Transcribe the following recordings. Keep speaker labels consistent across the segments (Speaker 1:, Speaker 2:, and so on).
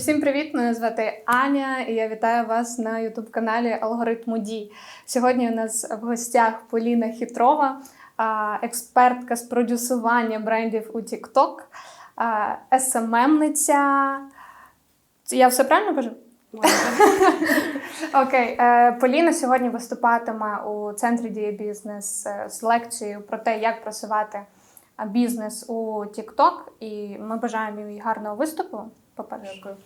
Speaker 1: Усім привіт! Мене звати Аня, і я вітаю вас на ютуб-каналі Алгоритму дій. Сьогодні у нас в гостях Поліна Хітрова, експертка з продюсування брендів у TikTok, СММниця. Я все правильно кажу? Окей, Е, Поліна сьогодні виступатиме у центрі дії бізнес е, з лекцією про те, як просувати бізнес у TikTok. І ми бажаємо їй гарного виступу. По-перше,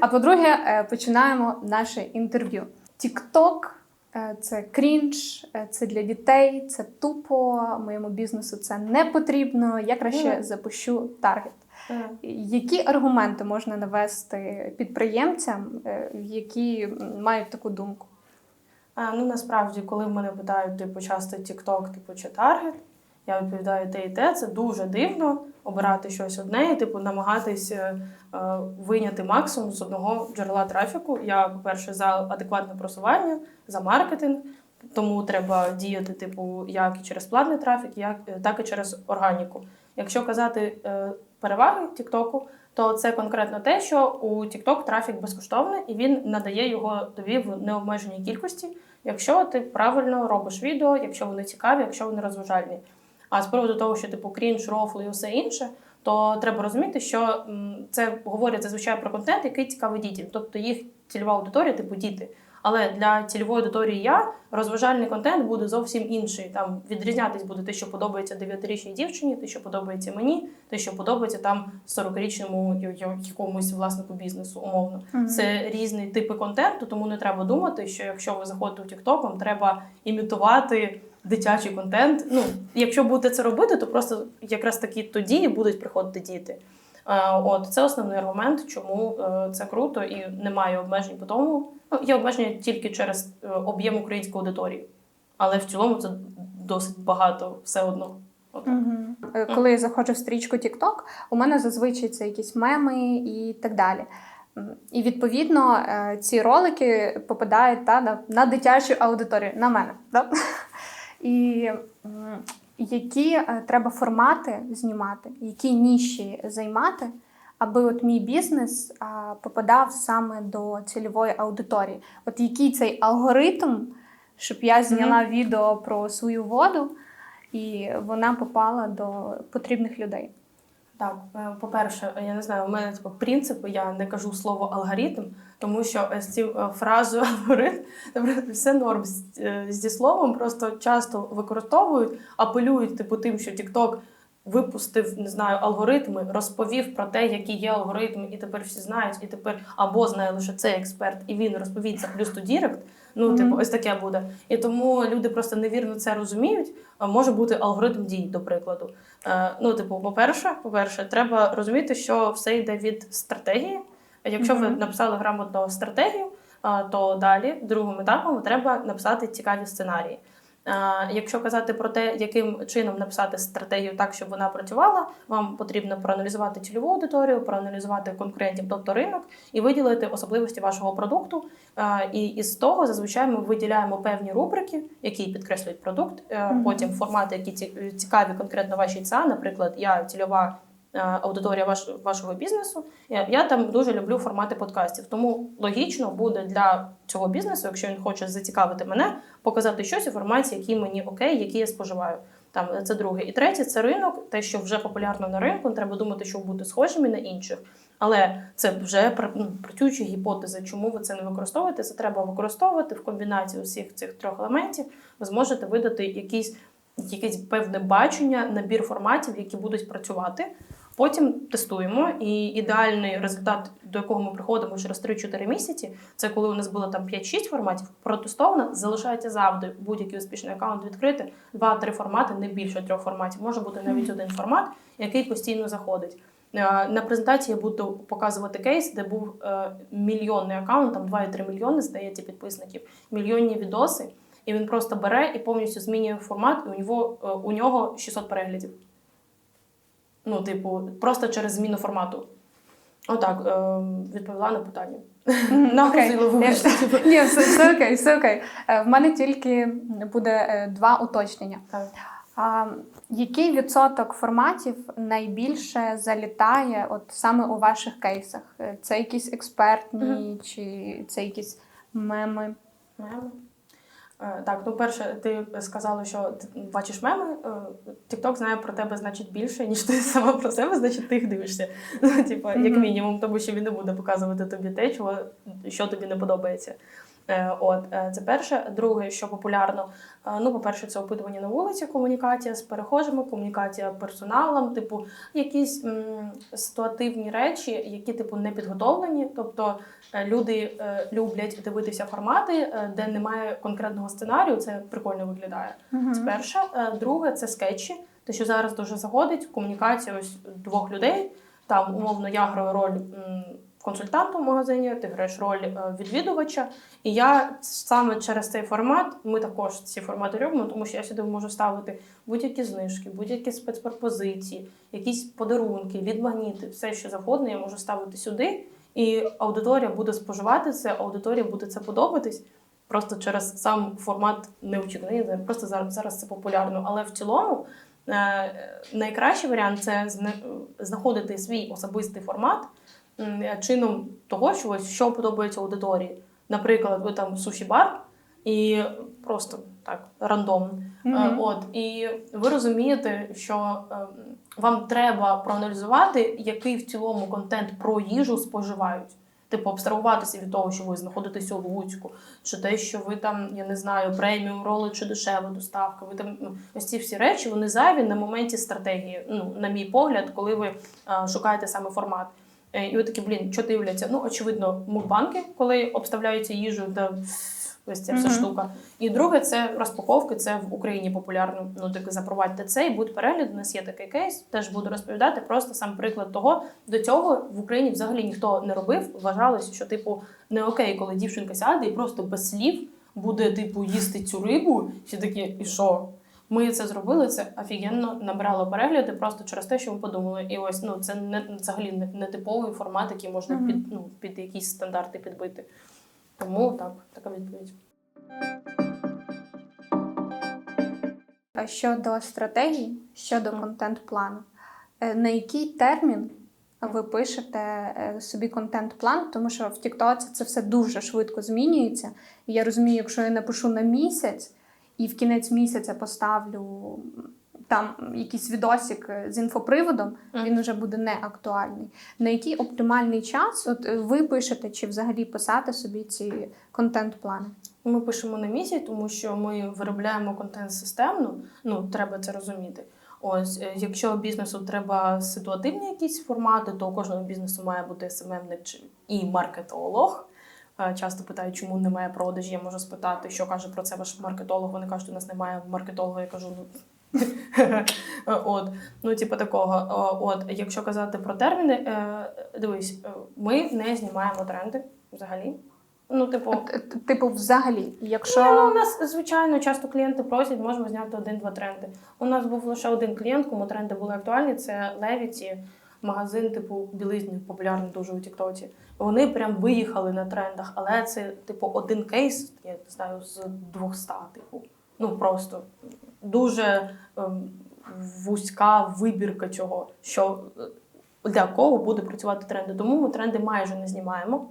Speaker 1: а по-друге, е, починаємо наше інтерв'ю. TikTok е, – це крінж, е, це для дітей, це тупо. Моєму бізнесу це не потрібно. Я краще
Speaker 2: Мгм.
Speaker 1: запущу таргет. Які аргументи можна навести підприємцям, які мають таку думку?
Speaker 2: А, ну насправді, коли в мене питають, типу, часто TikTok, типу, чи таргет, я відповідаю те і те. Це дуже дивно обирати щось одне і типу намагатись е, е, вийняти максимум з одного джерела трафіку. Я, по-перше, за адекватне просування, за маркетинг. Тому треба діяти, типу, як і через платний трафік, як, е, так і через органіку. Якщо казати е, переваги Тіктоку, то це конкретно те, що у TikTok трафік безкоштовний і він надає його тобі в необмеженій кількості, якщо ти правильно робиш відео, якщо вони цікаві, якщо вони розважальні. А з приводу того, що типу крінж, рофл і усе інше, то треба розуміти, що це говорять зазвичай про контент, який цікавий дітям, тобто їх цільова аудиторія, типу діти. Але для цільової аудиторії я розважальний контент буде зовсім інший. Там відрізнятись буде те, що подобається 9-річній дівчині, те, що подобається мені, те, що подобається там 40-річному я- я- якомусь власнику бізнесу, умовно. Це різні типи контенту, тому не треба думати, що якщо ви заходите у TikTok, вам треба імітувати дитячий контент. Ну, якщо будете це робити, то просто якраз таки тоді будуть приходити діти. Е, От це основний аргумент, чому е, це круто і немає обмежень по тому. Ну, є обмеження тільки через е, об'єм української аудиторії, але в цілому це досить багато все одно.
Speaker 1: Е, Коли я заходжу в стрічку TikTok, у мене зазвичай це якісь меми і так далі. І відповідно ці ролики попадають та, на, на дитячу аудиторію, на мене. Да? І які е, треба формати знімати, які ніші займати, аби от мій бізнес попадав саме до цільової аудиторії. От який цей алгоритм, щоб я зняла відео про свою воду, і вона попала до потрібних людей.
Speaker 2: Так, е, по-перше, я не знаю, у мене типу, принципи, я не кажу слово алгоритм, тому що з цю е, фразу алгоритм все норм е, зі словом, просто часто використовують, апелюють типу тим, що TikTok випустив, не знаю, алгоритми, розповів про те, які є алгоритми, і тепер всі знають, і тепер або знає лише цей експерт, і він розповість за плюс то Дірект. Ну,
Speaker 1: Мгм.
Speaker 2: типу, ось таке буде. І тому люди просто невірно це розуміють. Може бути алгоритм дій, до прикладу. Е, ну, типу, по-перше, по-перше, треба розуміти, що все йде від стратегії. Якщо ви написали грамотно стратегію, то далі другим етапом треба написати цікаві сценарії. Якщо казати про те, яким чином написати стратегію так, щоб вона працювала, вам потрібно проаналізувати цільову аудиторію, проаналізувати конкурентів, тобто ринок, і виділити особливості вашого продукту. І із того зазвичай ми виділяємо певні рубрики, які підкреслюють продукт. Е, Потім формати, які цікаві конкретно вашій ЦА. Наприклад, я цільова аудиторія ваш, вашого бізнесу. Я, я там дуже люблю формати подкастів. Тому логічно буде для цього бізнесу, якщо він хоче зацікавити мене, показати щось у форматі, які мені окей, які я споживаю. Там е, це друге. І третє це ринок, те, що вже популярно на ринку. Треба думати, щоб бути схожими на інших. Але це вже ну, працюючі гіпотези. Чому ви це не використовуєте? Це треба використовувати в комбінації усіх цих трьох елементів. Ви зможете видати якісь, якесь певне бачення, набір форматів, які будуть працювати. Потім тестуємо, і ідеальний результат, до якого ми приходимо через 3-4 місяці, це коли у нас було там 5-6 форматів, протестовано, залишається завжди будь-який успішний аккаунт відкрити, 2-3 формати, не більше трьох форматів. Може бути навіть один формат, який постійно заходить. Е, На презентації я буду показувати кейс, де був е, мільйонний аккаунт, там 2,3 мільйони, здається, підписників, мільйонні відоси, і він просто бере і повністю змінює формат, і у нього, е, у нього 600 переглядів. Ну, типу, просто через зміну формату. Отак, е, відповіла на питання. Нагрузила, вибачте.
Speaker 1: Ні, все, окей, все окей. Е, В мене тільки буде е, два уточнення. А який відсоток форматів найбільше залітає от саме у ваших кейсах? Е, Це якісь експертні чи це якісь меми?
Speaker 2: Меми. Е, Так, ну перше, ти сказала, що ти бачиш меми. Тікток знає про тебе значить більше, ніж ти сама про себе, значить ти їх дивишся. Ну, типу, як мінімум, тому що він не буде показувати тобі те, чого, що тобі не подобається. Е, От, е, це перше. Друге, що популярно, е, ну, по-перше, це опитування на вулиці, комунікація з перехожими, комунікація персоналом, типу, якісь м, ситуативні речі, які, типу, не підготовлені. Тобто люди е, люблять дивитися формати, де немає конкретного сценарію. Це прикольно виглядає. Це перше. Друге, це скетчі. Те, що зараз дуже заходить, комунікація ось двох людей. Там, умовно, я граю роль м, консультанта в магазині, ти граєш роль е, відвідувача. І я саме через цей формат, ми також ці формати любимо, тому що я сюди можу ставити будь-які знижки, будь-які спецпропозиції, якісь подарунки, лідмагніти, все, що завгодно, я можу ставити сюди. І аудиторія буде споживати це, аудиторія буде це подобатись. Просто через сам формат неочікуваний, просто зараз, зараз це популярно. Але в цілому е, найкращий варіант це зна- знаходити свій особистий формат чином того, що, ось, що подобається аудиторії. Наприклад, ви там суші-бар і просто так рандомно. Е. От, і ви розумієте, що е, вам треба проаналізувати, який в цілому контент про їжу споживають. Типу, абстрагуватися від того, що ви знаходитесь у Луцьку, чи те, що ви там, я не знаю, преміум роли чи дешева доставка. Ви там ну, ось ці всі речі вони зайві на моменті стратегії. Ну, на мій погляд, коли ви е, шукаєте саме формат. Е, І ви такі, блін, що дивляться? Ну, очевидно, мукбанки, коли обставляються їжу, де ось ця вся
Speaker 1: Мгм.
Speaker 2: штука. І друге, це розпаковки. Це в Україні популярно. Ну таки запровадьте це і будь перегляд. У нас є такий кейс. Теж буду розповідати. Просто сам приклад того. До цього в Україні взагалі ніхто не робив. Вважалося, що типу не окей, коли дівчинка сяде і просто без слів буде типу їсти цю рибу. Всі такі, і що? Ми це зробили, це офігенно набирало перегляди просто через те, що ми подумали. І ось ну це не взагалі не, не типовий формат, який можна
Speaker 1: Мгм.
Speaker 2: під ну під якісь стандарти підбити. Тому так, така відповідь.
Speaker 1: Щодо стратегії, щодо контент-плану, е, на який термін ви пишете е, собі контент-план? Тому що в TikTok це все дуже швидко змінюється. І я розумію, якщо я напишу на місяць і в кінець місяця поставлю там якийсь відосик з інфоприводом, він вже буде не актуальний. На який оптимальний час от е, ви пишете чи взагалі писати собі ці контент-плани?
Speaker 2: Ми пишемо на місяць, тому що ми виробляємо контент системно. Ну треба це розуміти. Ось, е, якщо бізнесу треба ситуативні якісь формати, то у кожного бізнесу має бути СММник і маркетолог. Е, Часто питають, чому немає продажі. Я можу спитати, що каже про це ваш маркетолог. Вони кажуть, у нас немає маркетолога. Я кажу, ну от, ну, типу такого. От, якщо казати про терміни, е, дивись, е, ми не знімаємо тренди взагалі. Ну, типу,
Speaker 1: е, Типу, взагалі, якщо
Speaker 2: Ні, ну, у нас, звичайно, часто клієнти просять, можемо зняти один-два тренди. У нас був лише один клієнт, кому тренди були актуальні. Це Левіті, магазин, типу, білизні, популярний дуже у Тіктоці. Вони прям виїхали на трендах, але це, типу, один кейс, я не знаю, з 200, типу. Ну просто дуже ем, вузька вибірка цього, що е, для кого буде працювати тренди. Тому ми тренди майже не знімаємо.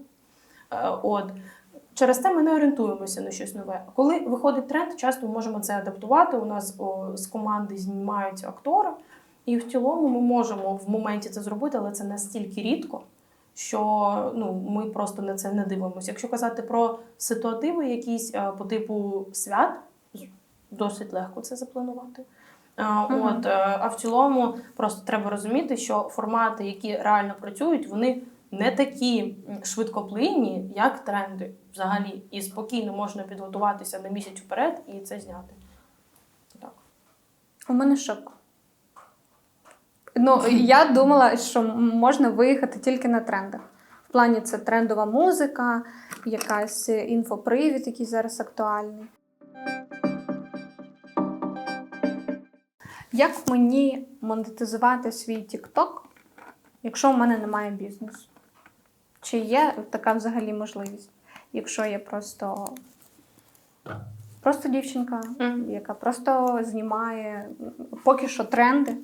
Speaker 2: Е, От. Через це ми не орієнтуємося на щось нове. Коли виходить тренд, часто ми можемо це адаптувати. У нас о, з команди знімаються актори, і в цілому ми можемо в моменті це зробити, але це настільки рідко, що ну, ми просто на це не дивимося. Якщо казати про ситуативи якісь е, по типу свят, досить легко це запланувати.
Speaker 1: Мгм.
Speaker 2: От, е, а в цілому просто треба розуміти, що формати, які реально працюють, вони не такі швидкоплинні, як тренди взагалі. І спокійно можна підготуватися на місяць вперед і це зняти. Так.
Speaker 1: У мене шок. Ну, я думала, що можна виїхати тільки на трендах. В плані це трендова музика, якась інфопривід, який зараз актуальний. Як мені монетизувати свій TikTok, якщо у мене немає бізнесу? Чи є така взагалі можливість? Якщо я просто Просто дівчинка, яка просто знімає поки що тренди.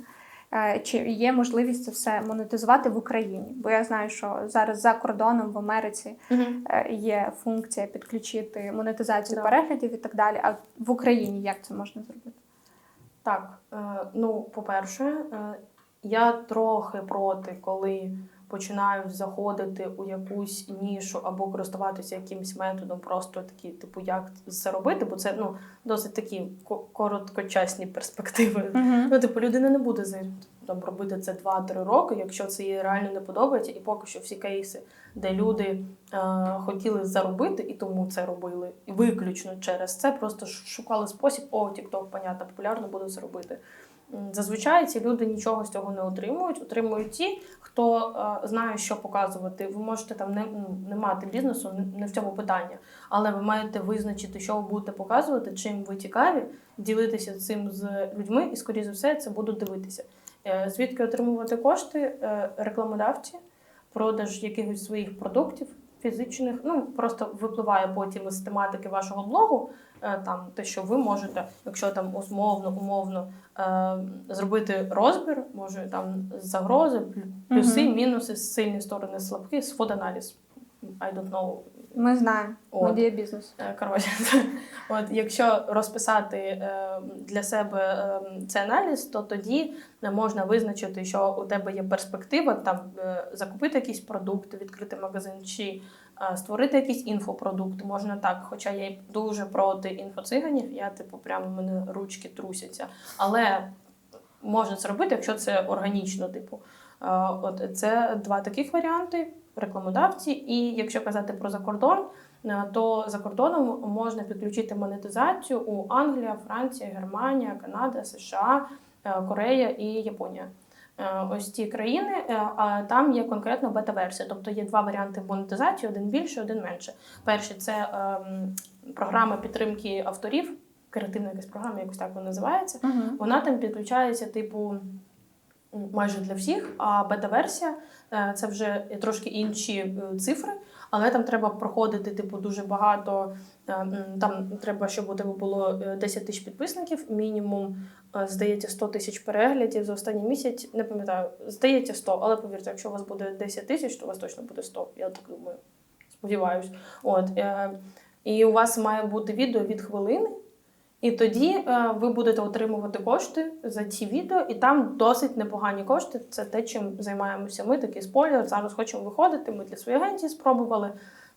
Speaker 1: Е, Чи є можливість це все монетизувати в Україні? Бо я знаю, що зараз за кордоном в Америці угу. є функція підключити монетизацію
Speaker 2: Да.
Speaker 1: переглядів і так далі. А в Україні як це можна зробити?
Speaker 2: Так, е, ну, по-перше, я трохи проти, коли починають заходити у якусь нішу або користуватися якимсь методом, просто такі, типу, як це робити, бо це ну, досить такі ко- короткочасні перспективи. Ну, типу, людина не буде там робити це 2-3 роки, якщо це їй реально не подобається, і поки що всі кейси, де люди е, хотіли заробити і тому це робили, і виключно через це, просто шукали спосіб, о, TikTok, понятно, популярно буду це робити. Зазвичай ці люди нічого з цього не отримують. Отримують ті, хто е, знає, що показувати. Ви можете там не, ну, не мати бізнесу, не, не в цьому питання, але ви маєте визначити, що ви будете показувати, чим ви цікаві, ділитися цим з людьми, і, скоріше за все, це будуть дивитися. Е, Звідки отримувати кошти? Е, Рекламодавці, продаж якихось своїх продуктів фізичних. Ну просто випливає потім із тематики вашого блогу. е, Там те, що ви можете, якщо там умовно, умовно е, зробити розбір, може там загрози, плю- плюси, мінуси, сильні сторони, слабкі, свод-аналіз. I don't know,
Speaker 1: Ми знаємо,
Speaker 2: От.
Speaker 1: медіа бізнес.
Speaker 2: Е, Коротше, от якщо розписати е, для себе е, цей аналіз, то тоді можна визначити, що у тебе є перспектива там е, закупити якийсь продукт, відкрити магазин чи е, створити якийсь інфопродукт. Можна так, хоча я дуже проти інфоциганів, я типу прямо мене ручки трусяться. Але можна це робити, якщо це органічно, типу. Е, От це два таких варіанти: рекламодавці, і якщо казати про закордон, е, то за кордоном можна підключити монетизацію у Англія, Франція, Германія, Канада, США, е, Корея і Японія. Е, Ось ці країни, а там є конкретно бета-версія, тобто є два варіанти монетизації: один більше, один менше. Перший це ем, програма підтримки авторів, креативна якась програма, якось так вона називається.
Speaker 1: Угу.
Speaker 2: Вона там підключається, типу, майже для всіх. А бета-версія е, це вже трошки інші е, цифри, але там треба проходити, типу, дуже багато. е, Там треба, щоб у тебе було е, 10 тисяч підписників, мінімум, здається, 100 тисяч переглядів за останній місяць. Не пам'ятаю, здається 100, але повірте, якщо у вас буде 10 тисяч, то у вас точно буде 100. Я так думаю. Сподіваюсь. От, і у вас має бути відео від хвилини. І тоді е, ви будете отримувати кошти за ці відео, і там досить непогані кошти. Це те, чим займаємося ми. Такий спойлер. Зараз хочемо виходити. Ми для своєї агенції спробували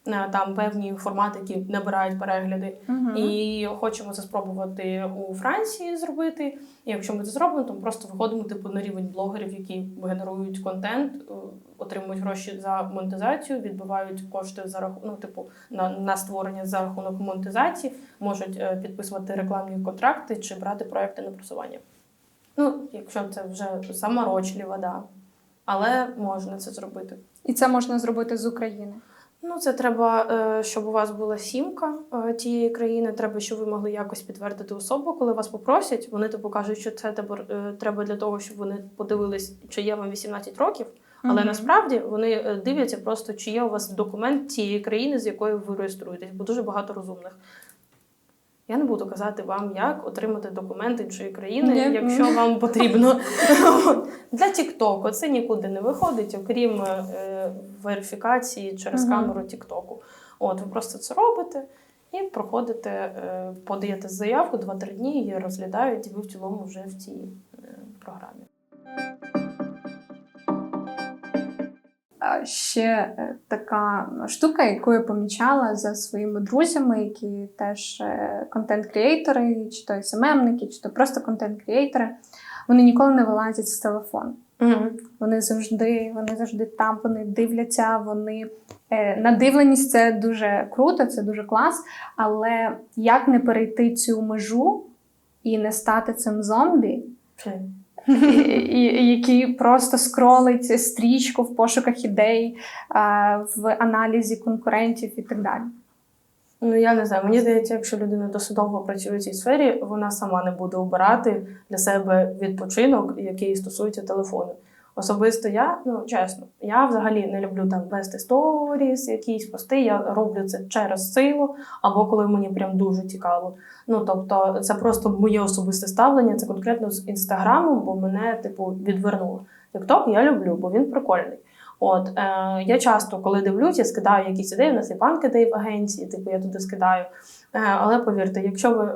Speaker 2: там певні формати, які набирають перегляди.
Speaker 1: Угу.
Speaker 2: І хочемо це спробувати у Франції зробити. І якщо ми це зробимо, то ми просто виходимо типу на рівень блогерів, які генерують контент, е, отримують гроші за монетизацію, відбивають кошти за рахунок, ну, типу, на, на створення за рахунок монетизації, можуть е, підписувати рекламні контракти чи брати проекти на просування. Ну, якщо це вже заморочлива, да. Але можна це зробити.
Speaker 1: І це можна зробити з України.
Speaker 2: Ну, це треба, е, щоб у вас була сімка е, тієї країни. Треба, щоб ви могли якось підтвердити особу, коли вас попросять. Вони типу кажуть, що це е, треба для того, щоб вони подивились, чи є вам 18 років. Але
Speaker 1: Мгм.
Speaker 2: насправді вони дивляться просто, чи є у вас документ тієї країни, з якою ви реєструєтесь, бо дуже багато розумних. Я не буду казати вам, як отримати документ іншої країни,
Speaker 1: Ні.
Speaker 2: якщо вам потрібно. Для TikTok це нікуди не виходить, окрім е, верифікації через камеру TikTok. От ви просто це робите і проходите, е, подаєте заявку 2-3 дні, її розглядають, і ви в цілому вже в цій е, програмі.
Speaker 1: Ще е, така штука, яку я помічала за своїми друзями, які теж е, контент-крієйтори, чи то СММники, чи то просто контент-крієйтори, вони ніколи не вилазять з телефону. Вони завжди, вони завжди там, вони дивляться, вони е, надивленість це дуже круто, це дуже клас. Але як не перейти цю межу і не стати цим зомбі, і, який просто скролить стрічку в пошуках ідей, в аналізі конкурентів і так далі.
Speaker 2: Ну я не знаю. Мені здається, якщо людина досить працює в цій сфері, вона сама не буде обирати для себе відпочинок, який стосується телефону. Особисто я, ну чесно, я взагалі не люблю там вести сторіс, якісь пости. Я роблю це через силу, або коли мені прям дуже цікаво. Ну тобто, це просто моє особисте ставлення. Це конкретно з інстаграмом, бо мене типу відвернуло. Тікток я люблю, бо він прикольний. От е, я часто, коли дивлюсь, я скидаю якісь ідеї. У нас є банк ідей в агенції, типу я туди скидаю. Е, але повірте, якщо ви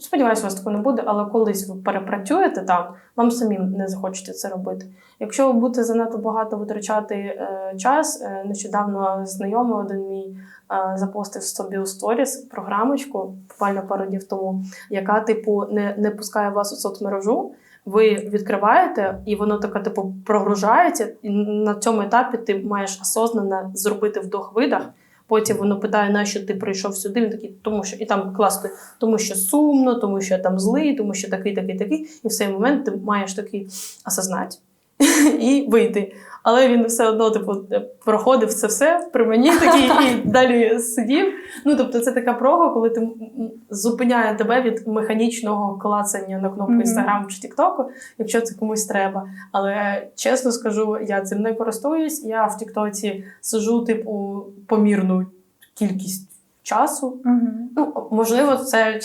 Speaker 2: сподіваюся, у вас такого не буде, але колись ви перепрацюєте там, вам самим не захочеться це робити. Якщо ви будете занадто багато витрачати е, час, е, нещодавно знайомий один мій е, запостив собі у сторіс програмочку, буквально пару днів тому, яка, типу, не, не пускає вас у соцмережу. Ви відкриваєте, і воно таке, типу, прогружається. І на цьому етапі ти маєш осознанно зробити вдох-видах. Потім воно питає, на що ти прийшов сюди. Він такий, тому що і там класти, тому що сумно, тому що я там злий, тому що такий, такий, такий. І в цей момент ти маєш такий осознати і вийти. Але він все одно, типу, проходив це все при мені такий і далі сидів. Ну тобто, це така прога, коли ти зупиняє тебе від механічного клацання на кнопку. Інстаграму чи Тіктоку, якщо це комусь треба. Але чесно скажу, я цим не користуюсь. Я в Тіктоці сижу, типу, помірну кількість часу.
Speaker 1: Угу.
Speaker 2: Ну, можливо, це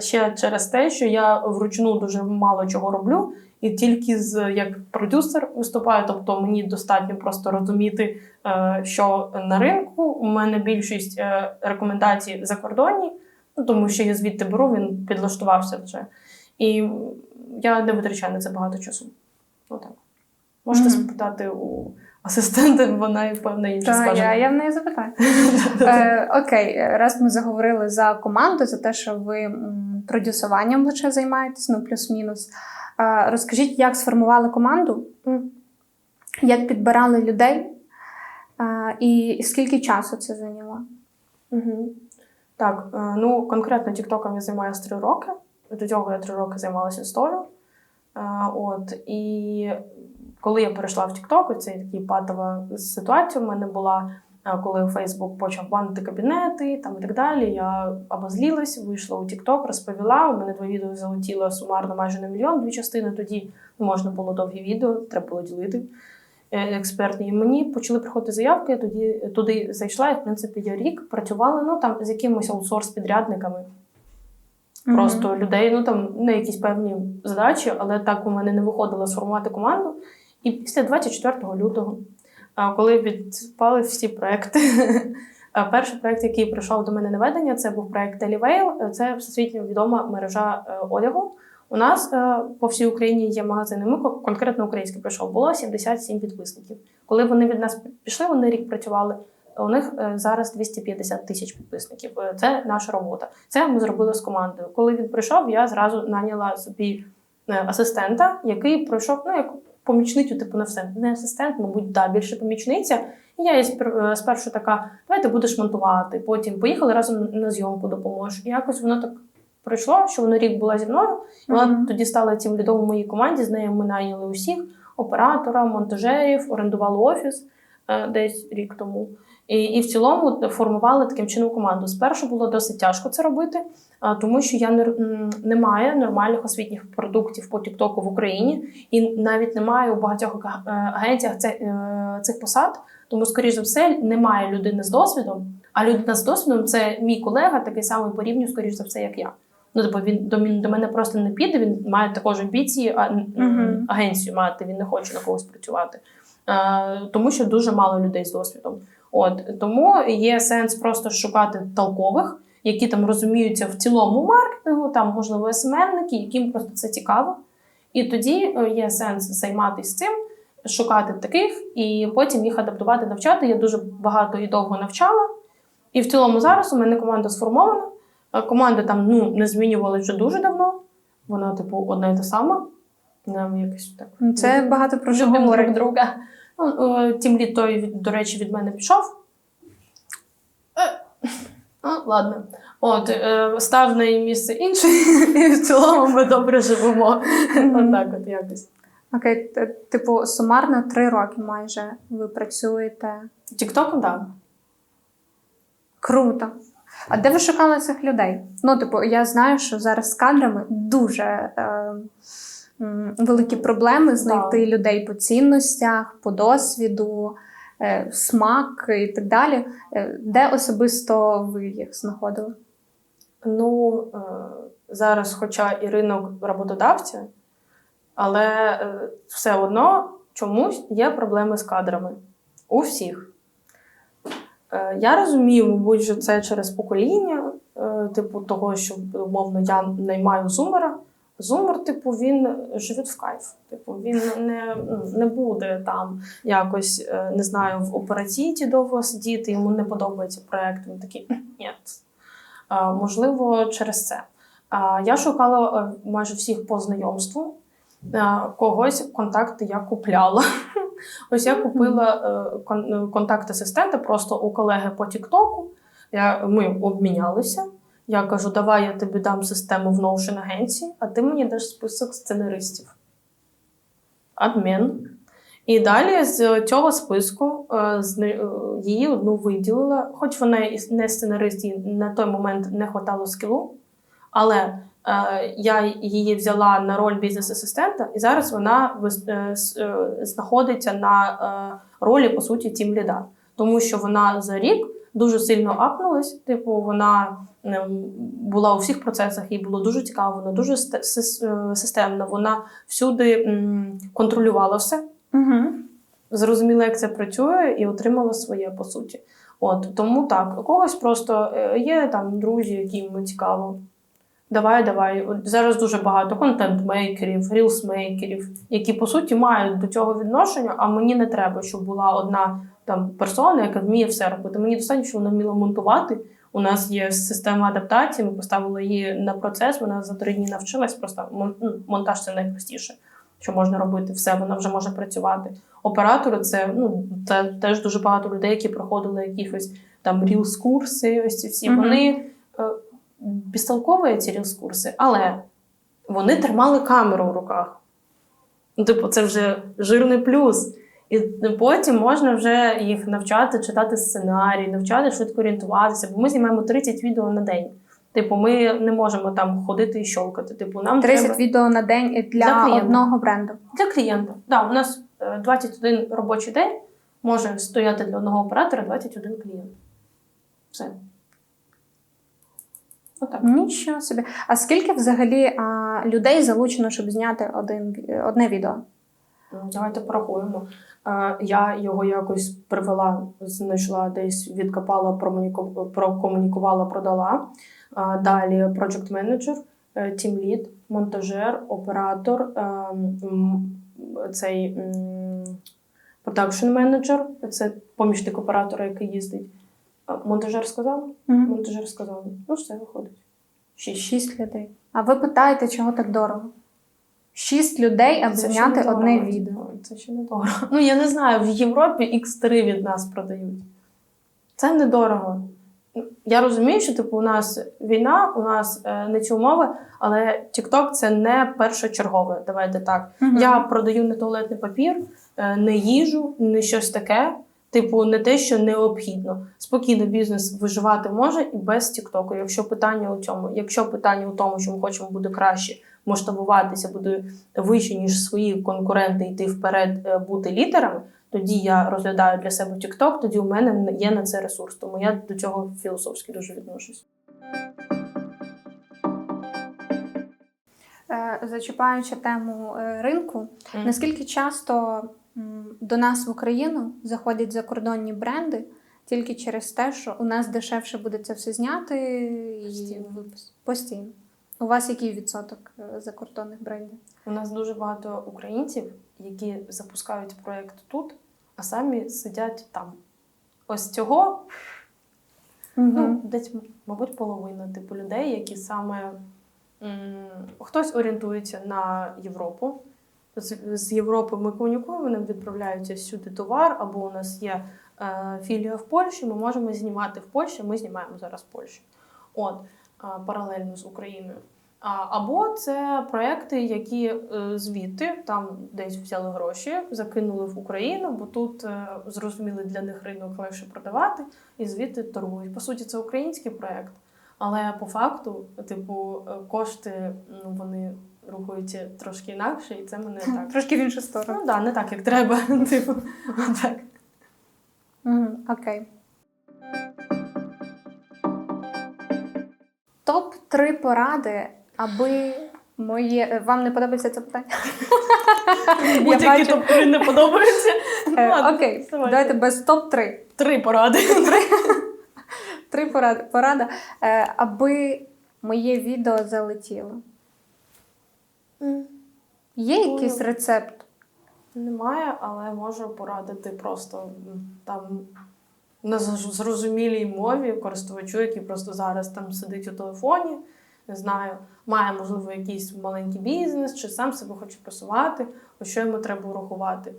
Speaker 2: ще через те, що я вручну дуже мало чого роблю, і тільки з як продюсер виступаю. Тобто мені достатньо просто розуміти, е, що на ринку у мене більшість е, рекомендацій закордонні, ну тому що я звідти беру, він підлаштувався вже. І я не витрачаю на це багато часу. Отак. Можете
Speaker 1: Мгм.
Speaker 2: спитати у асистента, вона певно інше скаже.
Speaker 1: я, я в неї запитаю. Е, окей, раз ми заговорили за команду, за те, що ви продюсуванням лише займаєтесь, ну плюс-мінус. Розкажіть, як сформували команду, як підбирали людей, і, скільки часу це зайняло?
Speaker 2: Угу. Так, е, ну конкретно Тіктоком я займаюся три роки. До цього я три роки займалася інстою. Е, От, і коли я перейшла в Тікток, це такий патова ситуація в мене була, коли Фейсбук почав банити кабінети там і так далі. Я обозлілась, вийшла у Тікток, розповіла. У мене два відео залетіло сумарно майже на мільйон, дві частини. Тоді не можна було довгі відео, треба було ділити е, експертні. І мені почали приходити заявки. Я тоді туди зайшла, і в принципі я рік працювала ну там з якимись аутсорс-підрядниками. Просто людей, ну там не якісь певні задачі, але так у мене не виходило сформувати команду. І після 24 лютого, коли відпали всі проекти, перший проект, який прийшов до мене на ведення, це був проект Deliveil. Це всесвітньо відома мережа е, одягу. У нас е, по всій Україні є магазини. Ми конкретно український прийшов. Було 77 підписників. Коли вони від нас пішли, вони рік працювали. У них е, зараз 250 тисяч підписників. Це наша робота. Це ми зробили з командою. Коли він прийшов, я зразу наняла собі асистента, який пройшов ну як помічницю, типу на все. Не асистент, мабуть, да, більше помічниця. І я їй е, спершу така: давай ти будеш монтувати. Потім поїхали разом на зйомку допоможеш. І якось воно так пройшло, що воно рік була зі мною. І вона
Speaker 1: Мгм.
Speaker 2: тоді стала тим лідом у моїй команді. З нею ми найняли усіх оператора, монтажерів, орендували офіс е, десь рік тому. І, і в цілому формували таким чином команду. Спершу було досить тяжко це робити, тому що я не, м, немає нормальних освітніх продуктів по Тіктоку в Україні, і навіть немає у багатьох е, агенціях це, е, цих посад. Тому, скоріш за все, немає людини з досвідом. А людина з досвідом це мій колега, такий самий по рівню, скоріш за все, як я. Ну, тобто він до, до мене просто не піде, він має також амбіції, а,
Speaker 1: Мгм.
Speaker 2: агенцію мати, він не хоче на когось працювати. Е, тому що дуже мало людей з досвідом. От тому є сенс просто шукати толкових, які там розуміються в цілому маркетингу, там можливо СММники, яким просто це цікаво. І тоді е, є сенс займатися цим, шукати таких і потім їх адаптувати, навчати. Я дуже багато і довго навчала. І в цілому зараз у мене команда сформована. Е, Команда там ну, не змінювала вже дуже давно. Вона, типу, одна і та сама. Нам якось так.
Speaker 1: Це багато про що
Speaker 2: друг
Speaker 1: говорить.
Speaker 2: друга. Ну, е, тім літ той, до речі, від мене пішов. Е, Ну, ладно. От, е, став на її місце інший, і в цілому ми добре живемо. Отак от якось.
Speaker 1: Окей, т- типу, сумарно три роки майже ви працюєте.
Speaker 2: Тіктоком, так.
Speaker 1: Круто. А де ви шукали цих людей? Ну, типу, я знаю, що зараз з кадрами дуже е, великі проблеми знайти людей по цінностях, по досвіду, е, смак і так далі. Е, Де особисто ви їх знаходили?
Speaker 2: Ну, е, зараз, хоча і ринок роботодавця, але все одно чомусь є проблеми з кадрами. У всіх. Я розумію, мабуть, що це через покоління, типу, того, що умовно я наймаю зумера. Зумер, типу, він живе в кайф. Типу, він не, ну, не буде там якось, е, не знаю, в операційці довго сидіти, йому не подобається проект. Він такий ні. Можливо, через це. Я шукала е, майже всіх по знайомству. Когось контакти я купляла. Ось я купила е, контакт асистента просто у колеги по Тіктоку. Ми обмінялися. Я кажу, давай я тобі дам систему в Notion агенції, а ти мені даш список сценаристів. Адмін. І далі з цього списку е, зни- е, її одну виділила, хоч вона і не сценарист, їй на той момент не хватало скілу, але е, я її взяла на роль бізнес-асистента, і зараз вона знаходиться на ролі, по суті, тім ліда. Тому що вона за рік дуже сильно апнулась. Типу, вона ем, була у всіх процесах, їй було дуже цікаво, вона дуже е, системна, вона всюди контролювала все
Speaker 1: Угу.
Speaker 2: зрозуміла, як це працює, і отримала своє по суті. От тому так, у когось просто е, є там друзі, яким цікаво. Давай, давай. Зараз дуже багато контент-мейкерів, рілсмейкерів, які по суті мають до цього відношення, а мені не треба, щоб була одна там персона, яка вміє все робити. Мені достатньо, що вона вміла монтувати. У нас є система адаптації, ми поставили її на процес, вона за три дні навчилась. Просто ну, монтаж це найпростіше, що можна робити. Все, вона вже може працювати. Оператори це ну це теж дуже багато людей, які проходили якісь там рілс курси. Ось ці всі
Speaker 1: Мгм.
Speaker 2: вони е, безтолкові ці рілс курси, але вони тримали камеру в руках. Ну, типу, це вже жирний плюс. І потім можна вже їх навчати читати сценарій, навчати швидко орієнтуватися, бо ми знімаємо 30 відео на день. Типу, ми не можемо там ходити і щолкати. Типу, нам
Speaker 1: 30
Speaker 2: треба...
Speaker 1: відео на день для
Speaker 2: клієнта.
Speaker 1: одного бренду.
Speaker 2: Для клієнта. Да, у нас е, 21 робочий день може стояти для одного оператора 21 клієнт. Все. Отак.
Speaker 1: Нічого собі. А скільки взагалі а, людей залучено, щоб зняти один, одне відео?
Speaker 2: Ну, Давайте порахуємо. Е, Я його якось привела, знайшла десь, відкопала, прокомунікувала, продала. Е, Далі project менеджер, тім лід, монтажер, оператор, е, цей продакшн менеджер, це помічник оператора, який їздить. Монтажер сказав?
Speaker 1: Мгм.
Speaker 2: Монтажер сказав. Ну, все виходить. Шість.
Speaker 1: Шість людей. А ви питаєте, чого так дорого? Шість людей, аби зняти одне відео.
Speaker 2: Це ще недорого. Ну, я не знаю, в Європі X3 від нас продають. Це недорого. Я розумію, що типу, у нас війна, у нас е, не ці умови, але TikTok це не першочергове. Давайте так.
Speaker 1: Мгм.
Speaker 2: Я продаю не туалетний папір, е, не їжу, не щось таке. Типу, не те, що необхідно. Спокійно бізнес виживати може і без Тіктоку. Якщо питання у цьому, якщо питання у тому, що ми хочемо буде краще масштабуватися, буде вище, ніж свої конкуренти, йти вперед, е, бути лідерами, тоді я розглядаю для себе TikTok, тоді у мене є на це ресурс. Тому я до цього філософськи дуже відношусь.
Speaker 1: Е, Зачіпаючи тему е, ринку,
Speaker 2: Мгм.
Speaker 1: наскільки часто до нас в Україну заходять закордонні бренди тільки через те, що у нас дешевше буде це все зняти і
Speaker 2: Постійно.
Speaker 1: постійно. У вас який відсоток е, закордонних брендів?
Speaker 2: У нас дуже багато українців, які запускають проєкт тут, а самі сидять там. Ось цього Ну, десь, мабуть, половина типу людей, які саме м, хтось орієнтується на Європу. З, з Європи ми комунікуємо, нам відправляються сюди товар, або у нас є е, філія в Польщі, ми можемо знімати в Польщі, ми знімаємо зараз в Польщі. От, паралельно з Україною. Або це проекти, які е, звідти там десь взяли гроші, закинули в Україну, бо тут е, зрозуміли для них ринок легше продавати і звідти торгують. По суті, це український проект, але по факту, типу, е, кошти ну, вони рухаються трошки інакше, і це мене так.
Speaker 1: Трошки в іншу сторону.
Speaker 2: Ну так, да, не так, як треба. Типу, отак.
Speaker 1: Мгм, Окей. Топ-3 поради, аби моє. Вам не подобається це питання? Я
Speaker 2: Будь-які топ-3 не подобаються. Ну,
Speaker 1: Е,
Speaker 2: ладно,
Speaker 1: Окей,
Speaker 2: давайте.
Speaker 1: без топ-3.
Speaker 2: Три поради.
Speaker 1: Три поради. Порада, е, аби моє відео залетіло. Є якийсь рецепт?
Speaker 2: Немає, але можу порадити просто там на зрозумілій мові користувачу, який просто зараз там сидить у телефоні, не знаю, має, можливо, якийсь маленький бізнес, чи сам себе хоче просувати, ось що йому треба урахувати.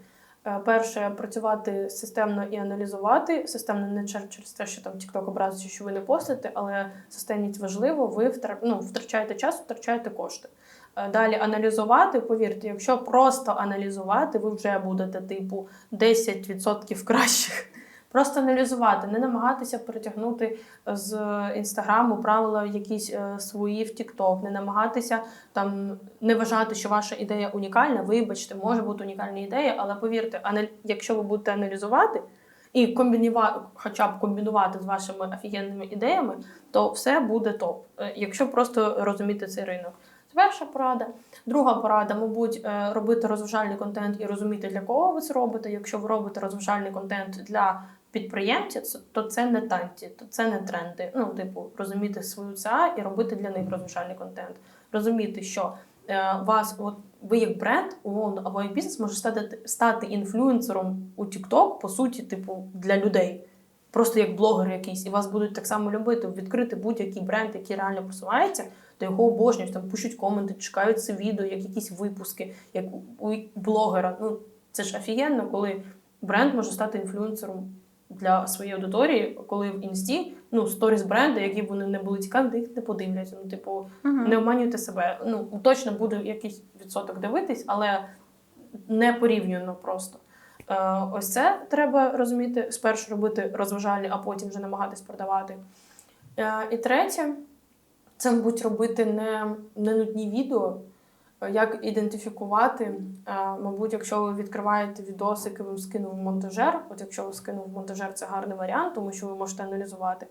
Speaker 2: Е, Перше, працювати системно і аналізувати. Системно не чер- через те, що там TikTok образує, що ви не постите, але системність важливо, ви втра- ну, втрачаєте час, втрачаєте кошти. Е, Далі аналізувати, повірте, якщо просто аналізувати, ви вже будете типу 10% кращих. Просто аналізувати, не намагатися перетягнути з інстаграму правила якісь е, свої в Тікток, не намагатися там не вважати, що ваша ідея унікальна. Вибачте, може бути унікальна ідея, але повірте, якщо ви будете аналізувати і комбінувати, хоча б комбінувати з вашими офігенними ідеями, то все буде топ. Е, Якщо просто розуміти цей ринок. Перша порада. Друга порада, мабуть, е, робити розважальний контент і розуміти, для кого ви це робите. Якщо ви робите розважальний контент для підприємців, то це не танці, то це не тренди. Ну, типу, розуміти свою ЦА і робити для них розважальний контент. Розуміти, що е, вас, от ви як бренд, умовно, або як бізнес може стати, стати інфлюенсером у TikTok, по суті, типу, для людей. Просто як блогер якийсь, і вас будуть так само любити, відкрити будь-який бренд, який реально просувається, то його обожнюють, там пишуть коменти, чекають це відео, як якісь випуски, як у блогера. Ну це ж офігенно, коли бренд може стати інфлюенсером для своєї аудиторії, коли в інсті ну сторіс бренди, які б вони не були цікаві, де їх не подивляться. Ну, типу,
Speaker 1: Мгм.
Speaker 2: не обманюйте себе. Ну точно буде якийсь відсоток дивитись, але не порівняно просто. Е, ось це треба розуміти. Спершу робити розважальні, а потім вже намагатись продавати. Е, і третє, це, мабуть, робити не, не нудні відео. Як ідентифікувати, Е, мабуть, якщо ви відкриваєте відосик і вам скинув монтажер, от якщо ви скинув монтажер, це гарний варіант, тому що ви можете аналізувати.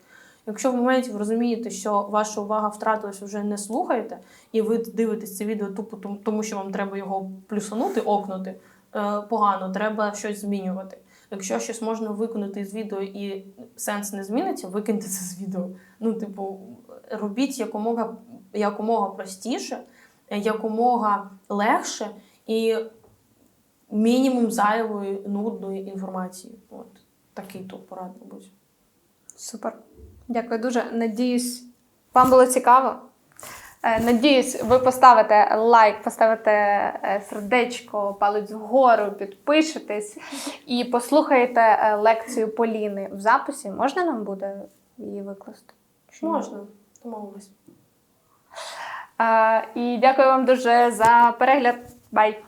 Speaker 2: Якщо в моменті ви розумієте, що ваша увага втратилась, вже не слухаєте, і ви дивитесь це відео тупо тому- що вам треба його плюсанути, окнути, е, погано, треба щось змінювати. Якщо щось можна виконати з відео і сенс не зміниться, викиньте це з відео. Ну, типу, робіть якомога, якомога простіше, якомога легше і мінімум зайвої нудної інформації. От такий тут порад, мабуть.
Speaker 1: Супер. Дякую дуже. Надіюсь, вам було цікаво. Е, Надіюсь, ви поставите лайк, поставите е, сердечко, палець вгору, підпишетесь і послухаєте е, лекцію Поліни в записі. Можна нам буде її викласти?
Speaker 2: Можна, домовились.
Speaker 1: І дякую вам дуже за перегляд. Бай!